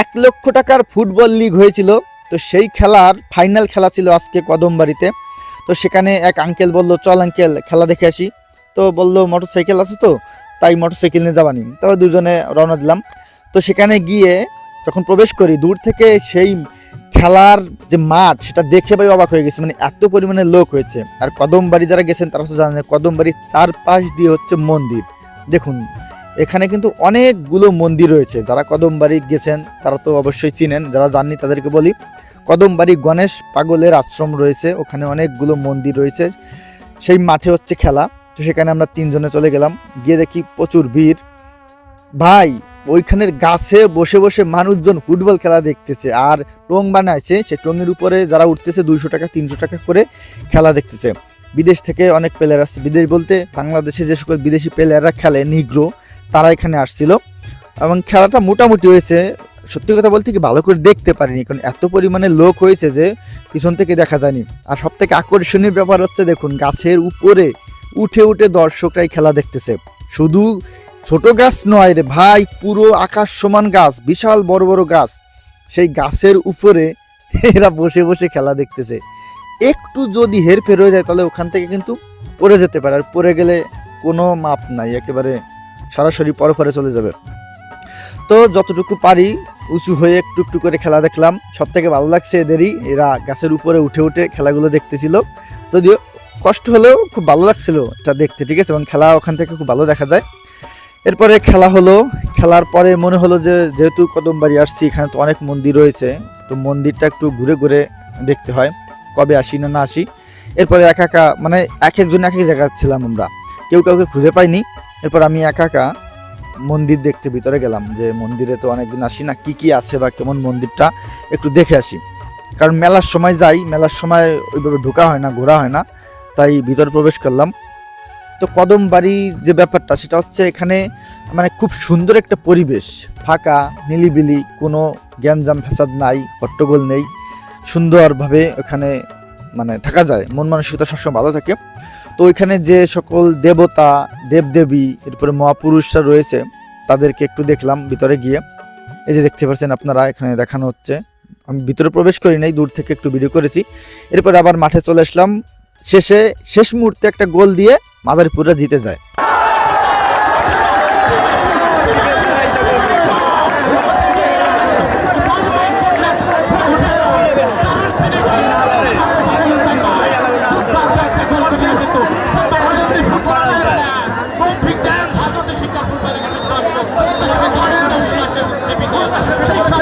এক লক্ষ টাকার ফুটবল লিগ হয়েছিল, তো সেই খেলার ফাইনাল খেলা ছিল আজকে কদমবাড়িতে তো সেখানে এক আঙ্কেল বলল, চল আঙ্কেল খেলা দেখে আসি। তো বলল, মোটরসাইকেল আছে তো? তাই মোটরসাইকেল নিয়ে যাবানি। তারপর দুজনে রওনা দিলাম। তো সেখানে গিয়ে যখন প্রবেশ করি, দূর থেকে সেই খেলার যে মাঠ, সেটা দেখে ভাই অবাক হয়ে গেছে। মানে এত পরিমাণে লোক হয়েছে। আর কদমবাড়ি যারা গেছেন, তারা তো জানেন কদমবাড়ির চারপাশ দিয়ে হচ্ছে মন্দির। দেখুন এখানে কিন্তু অনেকগুলো মন্দির রয়েছে। যারা কদমবাড়ি গেছেন, তারা তো অবশ্যই চিনেন। যারা জাননি, তাদেরকে বলি কদমবাড়ি গণেশ পাগলের আশ্রম রয়েছে। ওখানে অনেকগুলো মন্দির রয়েছে। সেই মাঠে হচ্ছে খেলা। তো সেখানে আমরা তিনজনে চলে গেলাম। গিয়ে দেখি প্রচুর ভিড়। ভাই, ওইখানের গাছে বসে বসে মানুষজন ফুটবল খেলা দেখতেছে। আর টং বানাইছে। সে টঙের উপরে যারা উঠতেছে, দুইশো টাকা, তিনশো টাকা করে খেলা দেখতেছে। বিদেশ থেকে অনেক প্লেয়ার আসছে। বিদেশ বলতে বাংলাদেশে যে সকল বিদেশি প্লেয়াররা খেলে, নিগ্রো তারা এখানে আসছিল। এবং খেলাটা মোটামুটি হয়েছে। সত্যি কথা বলতে কি ভালো করে দেখতে পারিনি, কারণ এত পরিমাণে লোক হয়েছে যে পিছন থেকে দেখা যায়নি। আর সব থেকে আকর্ষণীয় ব্যাপার হচ্ছে, দেখুন, গাছের উপরে উঠে উঠে দর্শকরাই খেলা দেখতেছে। শুধু ছোট গাছ নয় রে ভাই, পুরো আকাশ সমান গাছ, বিশাল বড় বড় গাছ। সেই গাছের উপরে এরা বসে বসে খেলা দেখতেছে। একটু যদি হেরফের হয়ে যায়, তাহলে ওখান থেকে কিন্তু পড়ে যেতে পারে। আর পড়ে গেলে কোনো মাপ নাই, একেবারে সরাসরি পরে পরে চলে যাবে। তো যতটুকু পারি উঁচু হয়ে একটু একটু করে খেলা দেখলাম। সব থেকে ভালো লাগছে এদেরই, এরা গাছের উপরে উঠে উঠে খেলাগুলো দেখতেছিল। যদিও কষ্ট হলেও খুব ভালো লাগছিল এটা দেখতে, ঠিক আছে? এবং খেলা ওখান থেকে খুব ভালো দেখা যায়। এরপরে খেলা হলো। খেলার পরে মনে হলো যে, যেহেতু কদমবাড়ি আসছি, এখানে তো অনেক মন্দির রয়েছে। তো মন্দিরটা একটু ঘুরে ঘুরে দেখতে হয়, কবে আসি না না আসি। এরপরে একা একা মানে এক একজন এক এক জায়গায় ছিলাম আমরা। কেউ কাউকে খুঁজে পাইনি। এরপর আমি একা একা মন্দির দেখতে ভিতরে গেলাম, যে মন্দিরে তো অনেকদিন আসি না, কি কি আছে বা কেমন মন্দিরটা একটু দেখে আসি। কারণ মেলার সময় যাই, মেলার সময় ওইভাবে ঢোকা হয় না, ঘোরা হয় না, তাই ভিতরে প্রবেশ করলাম। তো কদম বাড়ি যে ব্যাপারটা, সেটা হচ্ছে এখানে মানে খুব সুন্দর একটা পরিবেশ, ফাঁকা, নিলিবিলি, কোনো জ্ঞানজাম ফ্যাসাদ নাই, হট্টগোল নেই, সুন্দরভাবে ওখানে মানে থাকা যায়, মন মানসিকতা সবসময় ভালো থাকে। তো ওইখানে যে সকল দেবতা, দেবদেবী, এরপরে মহাপুরুষরা রয়েছে, তাদেরকে একটু দেখলাম ভিতরে গিয়ে। এই যে দেখতে পাচ্ছেন আপনারা, এখানে দেখানো হচ্ছে। আমি ভিতরে প্রবেশ করি নাই, দূর থেকে একটু ভিডিও করেছি। এরপর আবার মাঠে চলে আসলাম। শেষে, শেষ মুহূর্তে একটা গোল দিয়ে মাদারীপুররা জিতে যায়। সেই